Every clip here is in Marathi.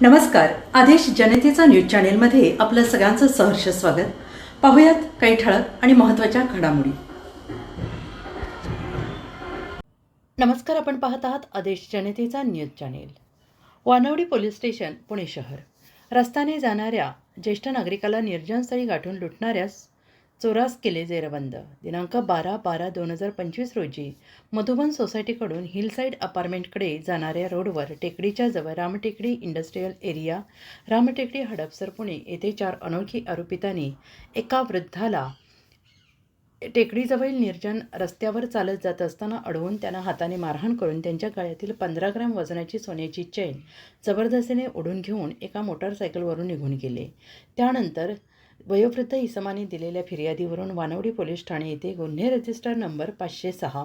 नमस्कार. आदेश जनतेचा न्यूज चॅनेलमध्ये आपलं सगळ्यांचं सहर्ष स्वागत. पाहुयात काही ठळक आणि महत्त्वाच्या घडामोडी. नमस्कार आपण पाहत आहात आदेश जनतेचा news channel. Wanwadi police station Pune शहर. रस्त्याने जाणाऱ्या ज्येष्ठ नागरिकाला निर्जनस्थळी गाठून लुटणाऱ्यास चोरास केले जेरबंद. दिनांक बारा बारा दोन हजार पंचवीस रोजी मधुबन सोसायटीकडून हिलसाईड अपार्टमेंटकडे जाणाऱ्या रोडवर टेकडीच्या जवळ रामटेकडी इंडस्ट्रीयल एरिया रामटेकडी हडपसर पुणे येथे चार अनोळखी आरोपितांनी एका वृद्धाला टेकडीजवळील निर्जन रस्त्यावर चालत जात असताना अडवून त्यांना हाताने मारहाण करून त्यांच्या गळ्यातील पंधरा ग्रॅम वजनाची सोन्याची चैन जबरदस्तीने ओढून घेऊन एका मोटारसायकलवरून निघून गेले. त्यानंतर वयोवृद्ध इसमाने दिलेल्या फिर्यादीवरून वानवडी पोलीस ठाणे येथे गुन्हे रजिस्टर नंबर पाचशे सहा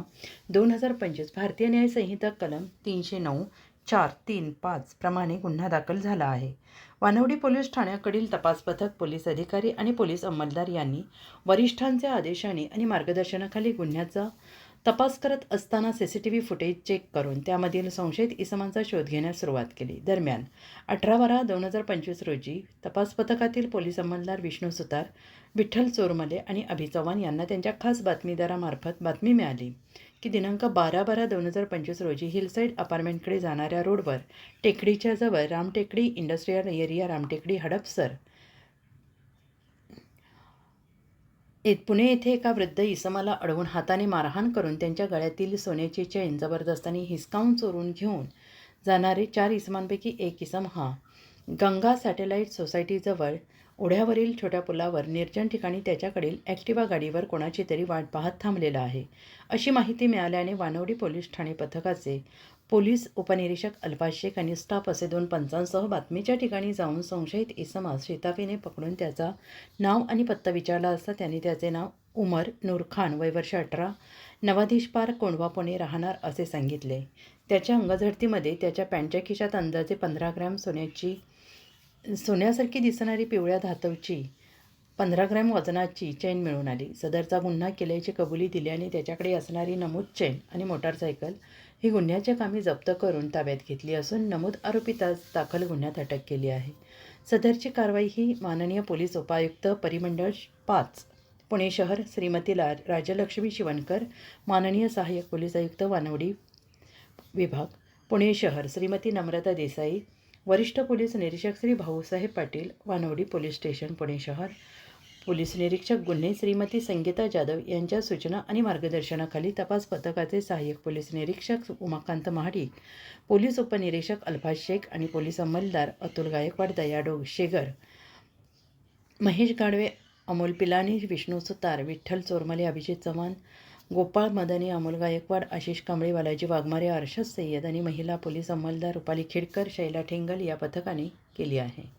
दोन हजार पंचवीस भारतीय न्याय संहिता कलम तीनशे नऊ चार तीन पाच प्रमाणे गुन्हा दाखल झाला आहे. वानवडी पोलीस ठाण्याकडील तपास पथक पोलीस अधिकारी आणि पोलीस अंमलदार यांनी वरिष्ठांच्या आदेशाने आणि मार्गदर्शनाखाली गुन्ह्याचा तपास करत असताना C C T V footage check करून त्यामधील संशयित इसमांचा शोध घेण्यास सुरुवात केली. दरम्यान अठरा बारा दोन हजार पंचवीस रोजी तपास पथकातील पोलीस अंमलदार विष्णू सुतार विठ्ठल चोरमले आणि अभि चव्हाण यांना त्यांच्या खास बातमीदारामार्फत बातमी मिळाली की दिनांक बारा बारा दोन हजार पंचवीस रोजी हिलसाईड अपार्टमेंटकडे जाणाऱ्या रोडवर टेकडीच्या जवळ रामटेकडी इंडस्ट्रीयल एरिया रामटेकडी हडपसर पुणे येथे एका वृद्ध इसमाला अडवून हाताने मारहाण करून त्यांच्या गळ्यातील सोन्याची चैन जबरदस्ताने हिसकावून चोरून घेऊन जाणारे चार इसमांपैकी एक इसम हा गंगा सॅटेलाईट सोसायटीजवळ ओढ्यावरील छोट्या पुलावर निर्जन ठिकाणी त्याच्याकडील ॲक्टिवा गाडीवर कोणाची तरी वाट पाहत थांबलेला आहे. अशी माहिती मिळाल्याने वानवडी पोलीस ठाणे पथकाचे पोलीस उपनिरीक्षक अल्फाज शेख आणि स्टाफ असे दोन पंचांसह बातमीच्या ठिकाणी जाऊन संशयित इसमास शेताफीने पकडून त्याचा नाव आणि पत्ता विचारला असता त्यांनी त्याचे नाव उमर नूरखान वय वर्ष अठरा नवाधीश पार्क कोंडवा पुणे राहणार असे सांगितले. त्याच्या अंगझडतीमध्ये त्याच्या पॅन्टच्या खिशात अंदाजे पंधरा ग्रॅम सोन्याची सोन्यासारखी दिसणारी पिवळ्या धातवची पंधरा ग्रॅम वजनाची चैन मिळून आली. सदरचा गुन्हा केल्याची कबुली दिली आणि त्याच्याकडे असणारी नमूद चैन आणि मोटारसायकल ही गुन्ह्याच्या कामी जप्त करून ताब्यात घेतली असून नमूद आरोपितास दाखल गुन्ह्यात अटक केली आहे. सदरची कारवाई ही माननीय पोलीस उपायुक्त परिमंडळ पाच पुणे शहर श्रीमती ला राजलक्ष्मी शिवणकर माननीय सहाय्यक पोलीस आयुक्त वानवडी विभाग पुणे शहर श्रीमती नम्रता देसाई वरिष्ठ पोलीस निरीक्षक श्री भाऊसाहेब पाटील वानवडी पोलीस स्टेशन पुणे शहर पोलीस निरीक्षक गुन्हे श्रीमती संगीता जाधव यांच्या सूचना आणि मार्गदर्शनाखाली तपास पथकाचे सहाय्यक पोलीस निरीक्षक उमाकांत महाडिक पोलीस उपनिरीक्षक अल्फाज शेख आणि पोलीस अंमलदार अतुल गायकवाड दयाडोग शेगर महेश गाडवे अमोल पिलानी विष्णू सुतार विठ्ठल चोरमले अभिजित चव्हाण गोपाळ मदनी अमोल गायकवाड आशिष कांबळे बालाजी वाघमारे अर्षद सय्यद आणि महिला पोलीस अंमलदार रुपाली खेडकर शैला ठेंगल या पथकाने केली आहे.